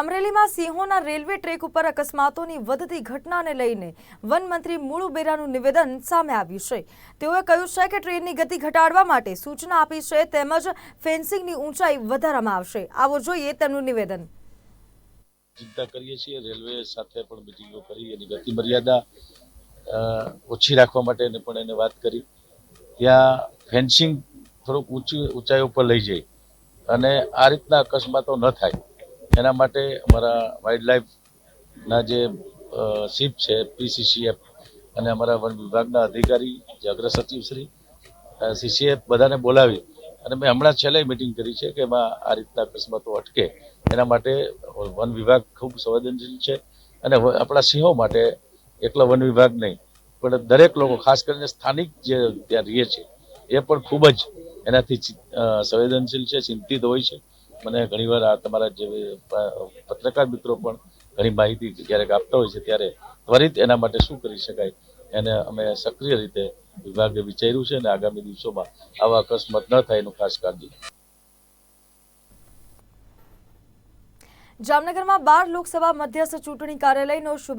અમરેલીમાં સિંહોના railway track ઉપર અકસ્માતોની વધતી ઘટનાને લઈને વન મંત્રી મુળુ બેરાનું નિવેદન સામે આવ્યું છે. તેઓએ કહ્યું છે કે ટ્રેનની ગતિ ઘટાડવા માટે સૂચના આપી છે, તેમજ ફેન્સિંગની ઊંચાઈ વધારવામાં આવશે. આવો જોઈએ તેમનું નિવેદન. ચિંતા કરીએ છીએ. રેલવે સાથે પણ મિટિંગો કરી, એની ગતિ મર્યાદા ઓછી રાખવા માટે પણ એને વાત કરી. ત્યાં ફેન્સિંગ થોડુંક ઊંચી, ઊંચાઈ ઉપર લઈ જાય અને આ રીતના અકસ્માતો ન થાય. એના માટે અમારા વાઇલ્ડ લાઈફના જે શિપ છે પીસીસીએફ અને અમારા વન વિભાગના અધિકારી, જે અગ્ર સચિવ શ્રી સીસીએફ બધાને બોલાવી અને મેં હમણાં છેલ્લે મિટિંગ કરી છે કે એમાં આ રીતના અકસ્માતો અટકે. એના માટે વન વિભાગ ખૂબ સંવેદનશીલ છે અને આપણા સિંહો માટે એકલો વન વિભાગ નહીં, પણ દરેક લોકો, ખાસ કરીને સ્થાનિક જે ત્યાં રહે છે એ પણ ખૂબ જ એનાથી સંવેદનશીલ છે, ચિંતિત હોય છે. મને ઘણીવાર આ તમારા જે પત્રકાર મિત્રો પણ ઘણી માહિતી ક્યારેક આપતા હોય છે, ત્યારે ત્વરિત એના માટે શું કરી શકાય એને અમે સક્રિય રીતે વિભાગે વિચાર્યું છે અને આગામી દિવસોમાં આવા અકસ્માત ન થાય એનું ખાસ કાળજી. જામનગરમાં બાર લોકસભા મધ્યસ્થ ચૂંટણી કાર્યાલયનો